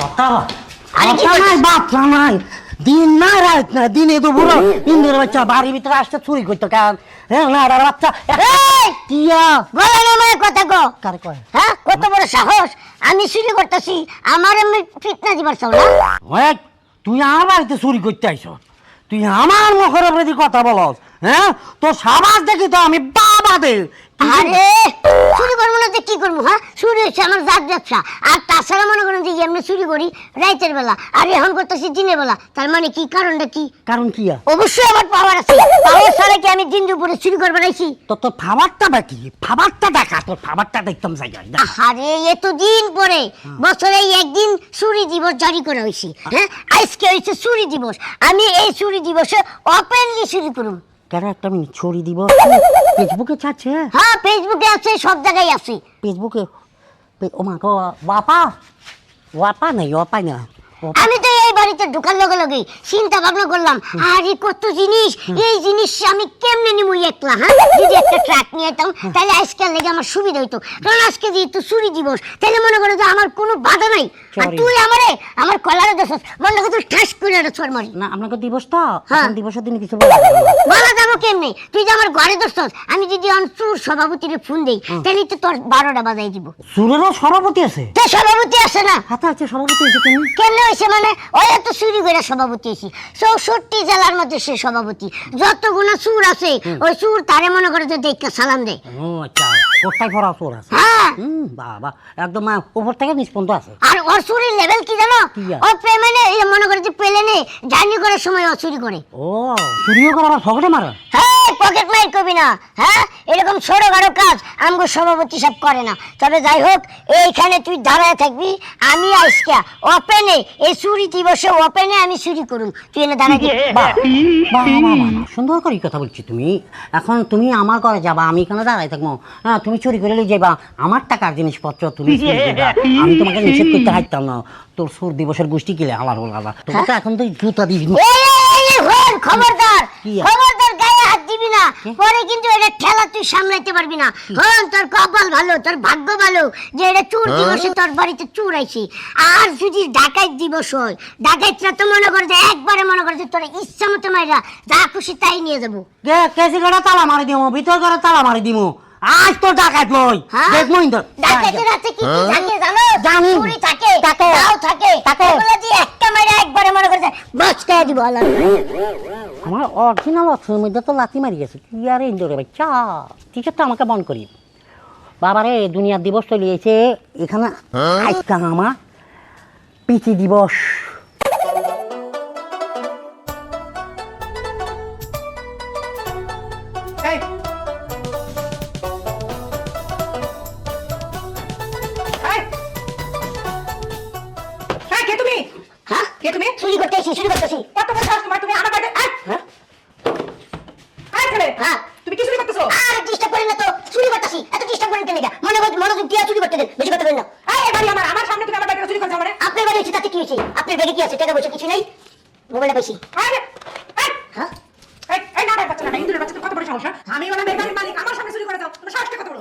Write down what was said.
কথা? কথা বাচ্চা নাই দিন না রাত না দিনে তো বুড়ো ইন্দির বাচ্চা বাড়ির ভিতরে আসতে চুরি করতো কেন? হ্যাঁ না আর বাচ্চা! কিয়া গলা নামায় কথা কো কারে কয় হ্যাঁ কত বড় সাহস। আমি চুরি করতেছি আমার এমনি ফিটনা দিবার চাও না? ওই তুই আমার বাড়িতে চুরি করতে আইস। তুই আমার মুখের প্রতি কথা বলস হ্যাঁ তোর সাবাস দেখি তো আমি বাবা দে আরে! চুরি করব না কি করব হ্যাঁ? চুরি হচ্ছে আমার জাত ব্যবসা। আর তাছাড়া মনে করেন যে এমনি চুরি করি রাইতের বেলা আর এখন করতেছি দিনের বেলা। তার মানে কি কারণটা কি? কারণ কি অবশ্যই আমার পাওয়ার আছে। পাওয়ার ছাড়া কি আমি দিন দুপুরে চুরি করব নাইছি তো তোর খাবারটা বাকি খাবারটা দেখা তোর খাবারটা দেখতাম জায়গায়। আরে এতদিন পরে। বছরে একদিন চুরি দিবস জারি করা হয়েছে হ্যাঁ? আজকে হয়েছে চুরি দিবস। আমি এই চুরি দিবসে ওপেনলি চুরি করব। কেন একটা আমি ছড়ি দিব? ফেসবুকে ছাড়ছে? হ্যাঁ ফেসবুকে আছে সব জায়গায় আছে। ফেসবুকে ও মা বাপা! বাপা নাই ওয়াপা না। আমি তো এই বাড়িতে ঢোকার লগে লগে চিন্তা ভাবনা করলাম আরে কত জিনিস এই জিনিস আমি কেমনে নিমু একলা হ্যাঁ? যদি একটা ট্রাক নিয়ে যেতাম তাহলে আজকাল লেগে আমার সুবিধা হইতো। কারণ আজকে যেহেতু চুরি দিবস তাহলে মনে করো যে আমার কোনো বাধা নাই। আর তুই আমারে আমার কলারে মনে করো তুই ঠাস করে একটা ছড় মারি না আপনাকে দিবস তো? হ্যাঁ। এখন দিবসের দিনে কিছু বলা বলা যাব কেমনে? তুই যে আমার ঘরে দোষস আমি যদি চুর সভাপতিরে ফোন দেই তাহলে তো তোর বারোটা বাজাই দিব। সুরেরও সভাপতি আছে? সভাপতি আছে না। সভাপতি আছে হয়েছে মানে? ওই এত চুরি করে সভাপতি হয়েছি। চৌষট্টি জেলার মধ্যে সে সভাপতি। যতগুলো চুর আছে ওই চুর তারে মনে করে যে দেখে সালাম দেয়। ও আচ্ছা কোথায় ভরা চোর আছে? হ্যাঁ। হুম বাবা একদম উপর থেকে নিচ পর্যন্ত আছে। আর ওর চুরির লেভেল কি জানো? ও মনে করে যে প্লেনে জার্নি করার সময় ও চুরি করে। ও চুরিও করে আবার ফকটে মারে? হ্যাঁ। পকেট মাইর কবি না হ্যাঁ? এরকম ছোট বড় কাজ আমগো সভাপতি সব করে না। তবে যাই হোক এইখানে তুই দাঁড়ায় থাকবি আমি আজকে ওপেনে এই চুরি দিবসে ওপেনে আমি চুরি করুম। তুই এনে বাহ, বাহ, সুন্দর করে কথা বলছি তুমি। এখন তুমি আমার ঘরে যাবা আমি কেন দাঁড়াই থাকব। হ্যাঁ তুমি চুরি করে নিয়ে যাবা আমার টাকার জিনিসপত্র তুমি আমি তোমাকে নিষেধ করতে হাইতাম না। তোর সুর দিবসের গোষ্ঠী কিলে আমার বলা। তোমাকে তো এখন তুই জুতা দিবি খবরদার খবরদার না পরে কিন্তু এটা ঠেলা তুই সামলাইতে পারবি না। হন তোর কপাল ভালো তোর ভাগ্য ভালো যে এটা চুর দিবসে তোর বাড়িতে চুর আইছি। আর যদি ডাকাইত দিবস হয় ডাকাইতরা তো মনে করে যে একবারে মনে করে যে তোর ইচ্ছা মতো মাইরা যা খুশি তাই নিয়ে যাব। কে কেসি করে তালা মারি দিমো ভিতর করে তালা মারি দিমো। আজ তো ডাকাত লই। হ্যাঁ? দেখব ইন্দর ডাকাইতের হাতে কি থাকে জানো? জানি। চুরি থাকে থাকে। দাও থাকে। থাকে। ওগুলো দিয়ে একটা মাইরা একবারে মনে করে যে দিব আলাদা আমার অরিজিনাল অর্থের মধ্যে তো লাথি মারি গেছে। কি আর ইন্দোরে বাচ্চা? টিচার তো আমাকে বন্ধ করি বাবারে দুনিয়ার দিবস চলে এসে এখানে আজকা আমার পিচি দিবস। এই। এই! এই, কে তুমি? হ্যাঁ? কে তুমি? চুরি করতেছি চুরি করতেছি। কত বড় সাহস তোমার তুমি আমার বাড়িতে এই! হ্যাঁ এই ছেলে হ্যাঁ। তুমি কি চুরি করতেছো? আর ডিস্টার্ব করেন না তো চুরি করতেছি। এত ডিস্টার্ব করেন কেন? মনে হয় মনোযোগ দিয়ে চুরি করতে দেন বেশি কথা বলেন না। এই বাড়ি আমার আমার সামনে তুমি আমার বাড়িতে চুরি করছ মানে? আপনার বাড়ি হচ্ছে তাতে কি হয়েছে? আপনার ব্যাগে কি আছে? টাকা পয়সা কিছু নেই? মোবাইলটা পাইছি। হ্যাঁ? এই না বাচ্চা না ইন্দুরের বাচ্চা কত বড় সাহস হ্যাঁ? আমি ওরা মেয়ের মালিক আমার সামনে চুরি করে দাও তোমার সাহসটা কত বড়